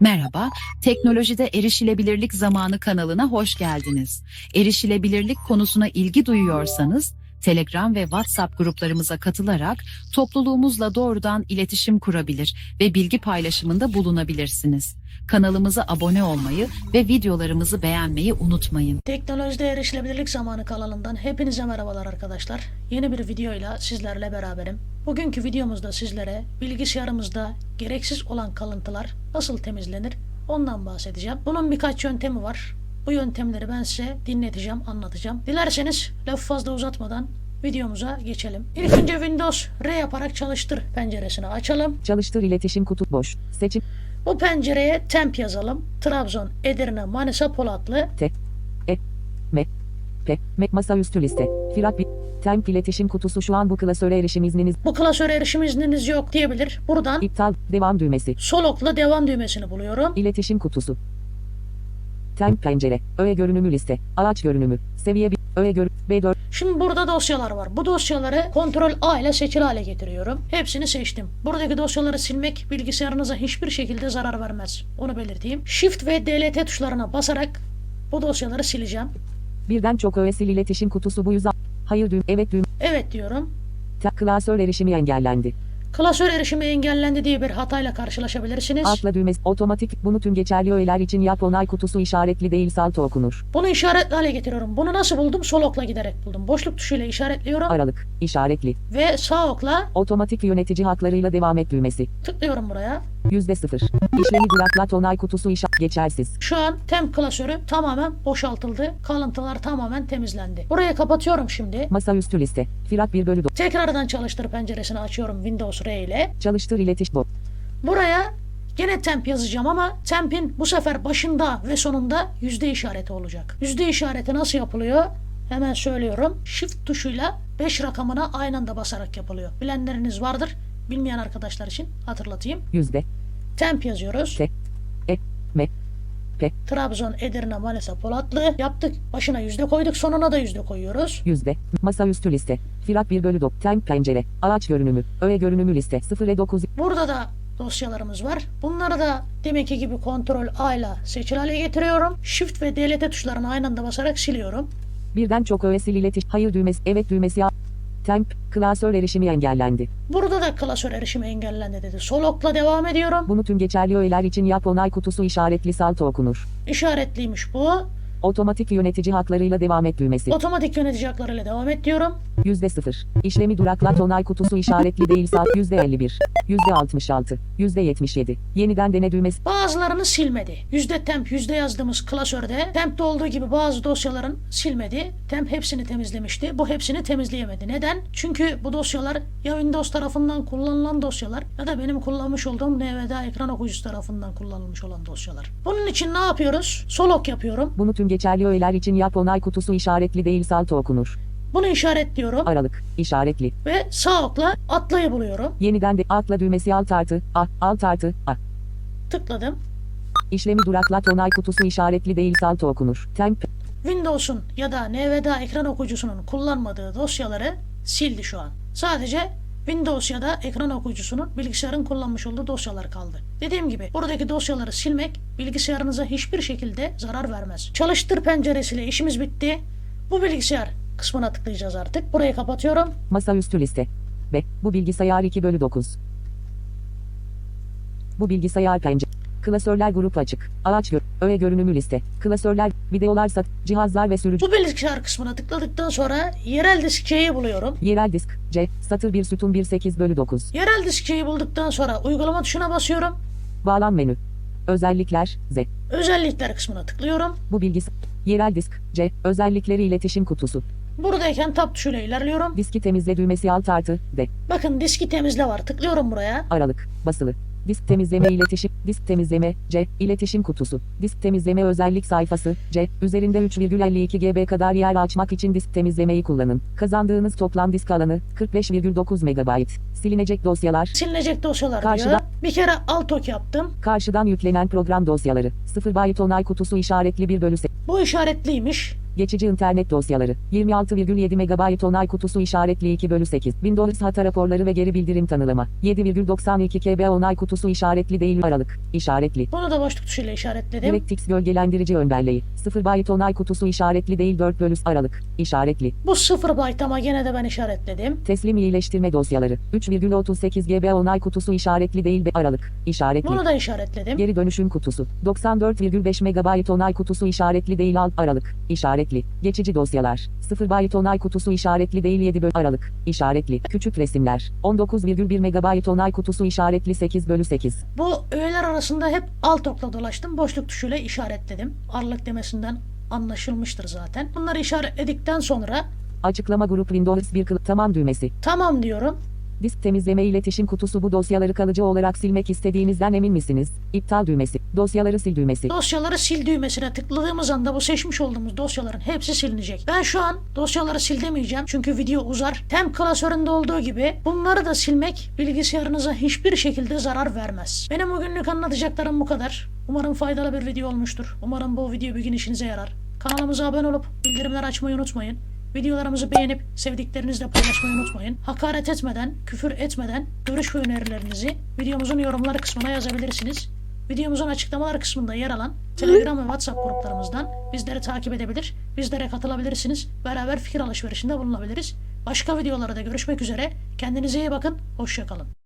Merhaba, Teknolojide Erişilebilirlik Zamanı kanalına hoş geldiniz. Erişilebilirlik konusuna ilgi duyuyorsanız, Telegram ve WhatsApp gruplarımıza katılarak topluluğumuzla doğrudan iletişim kurabilir ve bilgi paylaşımında bulunabilirsiniz. Kanalımıza abone olmayı ve videolarımızı beğenmeyi unutmayın. Teknolojide erişilebilirlik zamanı kanalından hepinize merhabalar arkadaşlar. Yeni bir videoyla sizlerle beraberim. Bugünkü videomuzda sizlere bilgisayarımızda gereksiz olan kalıntılar nasıl temizlenir ondan bahsedeceğim. Bunun birkaç yöntemi var. Bu yöntemleri ben size dinleteceğim, anlatacağım. Dilerseniz lafı fazla uzatmadan videomuza geçelim. İlk önce Windows R yaparak çalıştır penceresini açalım. Çalıştır iletişim kutu boş. Seçim Bu pencereye temp yazalım. Trabzon, Edirne, Manisa, Polatlı. T E M P M masaüstü liste. Firak bir Temp iletişim kutusu şu an bu klasöre erişim izniniz. Bu klasöre erişim izniniz yok diyebilir. Buradan İptal devam düğmesi. sol okla devam düğmesini buluyorum. İletişim kutusu. Temp pencere. Öğe görünümü liste. Ağaç görünümü. Seviye 1. Öğe gör B4. Şimdi burada dosyalar var. Bu dosyaları kontrol A ile seçili hale getiriyorum. Hepsini seçtim. Buradaki dosyaları silmek bilgisayarınıza hiçbir şekilde zarar vermez. Onu belirteyim. Shift ve DLT tuşlarına basarak bu dosyaları sileceğim. Birden çok öğe sil iletişim kutusu bu yüzden. Hayır düğüm. Evet düğüm. Evet diyorum. Ta klasör erişimi engellendi. Klasör erişimi engellendi diye bir hatayla karşılaşabilirsiniz. Atla düğmesi. Otomatik. Bunu tüm geçerli öğeler için yap onay kutusu işaretli değil salto okunur. Bunu işaretli hale getiriyorum. Bunu nasıl buldum? Sol okla giderek buldum. Boşluk tuşuyla işaretliyorum Aralık. işaretli. ve sağ okla Otomatik yönetici haklarıyla devam et düğmesi. tıklıyorum buraya. Yüzde sıfır. İşlemi duraklat onay kutusu işa geçersiz. Şu an temp klasörü tamamen boşaltıldı. Kalıntılar tamamen temizlendi. Burayı kapatıyorum şimdi. Masaüstü liste. Firak 1 bölü 9. Tekrardan çalıştır penceresini açıyorum Windows R ile. Çalıştır iletiş bot. Buraya gene temp yazacağım ama tempin bu sefer başında ve sonunda yüzde işareti olacak. Yüzde işareti nasıl yapılıyor? Hemen söylüyorum. Shift tuşuyla 5 rakamına aynı anda basarak yapılıyor. Bilenleriniz vardır. Bilmeyen arkadaşlar için hatırlatayım. Yüzde. Temp yazıyoruz. T. E. M. P. Trabzon, Edirne, Manisa, Polatlı yaptık. Başına yüzde koyduk. Sonuna da yüzde koyuyoruz. Yüzde. Masaüstü liste. Firak 1 bölü 9. Temp pencere. Ağaç görünümü. Öğe görünümü liste. 0'e 9. Burada da dosyalarımız var. Bunları da deminki gibi kontrol A ile seçili hale getiriyorum. Shift ve DLT tuşlarını aynı anda basarak siliyorum. Birden çok öğe sil iletiş. Hayır düğmesi. Evet düğmesi. Temp. Klasör erişimi engellendi. Burada da klasör erişimi engellendi dedi. Sol okla devam ediyorum. Bunu tüm geçerli öğeler için yap onay kutusu işaretli salto okunur. İşaretliymiş bu. Otomatik yönetici haklarıyla devam et düğmesi. Otomatik yönetici haklarıyla devam et diyorum. Yüzde sıfır. İşlemi duraklat onay kutusu işaretli değil saat yüzde 51. Yüzde 66. Yüzde 77. Yeniden dene düğmesi. Bazılarını silmedi. Yüzde temp, yüzde yazdığımız klasörde tempte olduğu gibi bazı dosyaların silmedi. Temp hepsini temizlemişti. Bu hepsini temizleyemedi. Neden? Çünkü bu dosyalar ya Windows tarafından kullanılan dosyalar ya da benim kullanmış olduğum NVDA ekran okuyucusu tarafından kullanılmış olan dosyalar. Bunun için ne yapıyoruz? Sol ok yapıyorum. Bunu tüm geçerli öğeler için yap onay kutusu işaretli değil salto okunur. Bunu işaretliyorum Aralık. işaretli. ve sağ okla atlayı buluyorum. Yeniden de atla düğmesi alt artı a alt artı a. Tıkladım. İşlemi duraklat onay kutusu işaretli değil salto okunur. Temp Windows'un ya da NVDA ekran okuyucusunun kullanmadığı dosyaları sildi şu an. Sadece Windows ya da ekran okuyucusunun bilgisayarın kullanmış olduğu dosyalar kaldı. Dediğim gibi buradaki dosyaları silmek bilgisayarınıza hiçbir şekilde zarar vermez. Çalıştır penceresiyle işimiz bitti. Bu bilgisayar kısmına tıklayacağız artık. Burayı kapatıyorum. masaüstü liste. B. Bu bilgisayar 2 bölü 9. Bu bilgisayar pencere. Klasörler grup açık. Ağaç gör. Öğe görünümü liste. Klasörler, videolar sat, cihazlar ve sürücü. Bu bilgisayar kısmına tıkladıktan sonra yerel disk C'yi buluyorum. Yerel disk. C. Satır 1 sütun 1 8 bölü 9. Yerel disk C'yi bulduktan sonra uygulama tuşuna basıyorum. Bağlan menü. Özellikler. Z. Özellikler kısmına tıklıyorum. Bu bilgisayar. Yerel disk. C. Özellikleri iletişim kutusu. Buradayken tab tuşuyla ilerliyorum. Diski temizle düğmesi alt artı. D. Bakın diski temizle var. Tıklıyorum buraya. Aralık. Basılı. Disk temizleme iletişim. Disk temizleme. C. İletişim kutusu. Disk temizleme özellik sayfası. C. Üzerinde 3,52 GB kadar yer açmak için disk temizlemeyi kullanın. Kazandığınız toplam disk alanı 45,9 MB. Silinecek dosyalar. Silinecek dosyalar Karşıda- diyor. Bir kere alt ok yaptım. Karşıdan yüklenen program dosyaları. 0 byte onay kutusu işaretli 1 bölü 8. Bu işaretliymiş. Geçici internet dosyaları. 26,7 MB onay kutusu işaretli 2 bölü 8. Windows hata raporları ve geri bildirim tanılama. 7,92 KB onay kutusu işaretli değil aralık. İşaretli. Bunu da boşluk tuşuyla işaretledim. DirectX gölgelendirici ön belleği. 0 byte onay kutusu işaretli değil 4 bölü aralık. İşaretli. Bu 0 byte ama gene de ben işaretledim. Teslim iyileştirme dosyaları. 3,38 GB onay kutusu işaretli değil be aralık. İşaretli. Bunu da işaretledim. Geri dönüşüm kutusu. 94,5 MB onay kutusu işaretli değil alt aralık. İşaretli. Geçici dosyalar. 0 byte onay kutusu işaretli değil 7 bölü aralık. İşaretli. Küçük resimler. 19,1 MB onay kutusu işaretli 8 bölü 8. Bu öğeler arasında hep alt okla dolaştım. Boşluk tuşuyla işaretledim. Aralık demesinden anlaşılmıştır zaten. Bunları işaretledikten sonra Açıklama grup Windows 1 kıl tamam düğmesi. tamam diyorum. Disk temizleme iletişim kutusu bu dosyaları kalıcı olarak silmek istediğinizden emin misiniz? İptal düğmesi. Dosyaları sil düğmesi. Dosyaları sil düğmesine tıkladığımız anda bu seçmiş olduğumuz dosyaların hepsi silinecek. Ben şu an dosyaları sil demeyeceğim çünkü video uzar. Tem klasöründe olduğu gibi bunları da silmek bilgisayarınıza hiçbir şekilde zarar vermez. Benim bugünlük anlatacaklarım bu kadar. Umarım faydalı bir video olmuştur. Umarım bu video bir gün işinize yarar. Kanalımıza abone olup bildirimleri açmayı unutmayın. Videolarımızı beğenip sevdiklerinizle paylaşmayı unutmayın. Hakaret etmeden, küfür etmeden görüş ve önerilerinizi videomuzun yorumları kısmına yazabilirsiniz. Videomuzun açıklamalar kısmında yer alan Telegram ve WhatsApp gruplarımızdan bizleri takip edebilir, bizlere katılabilirsiniz. Beraber fikir alışverişinde bulunabiliriz. Başka videolarda görüşmek üzere. Kendinize iyi bakın. Hoşçakalın.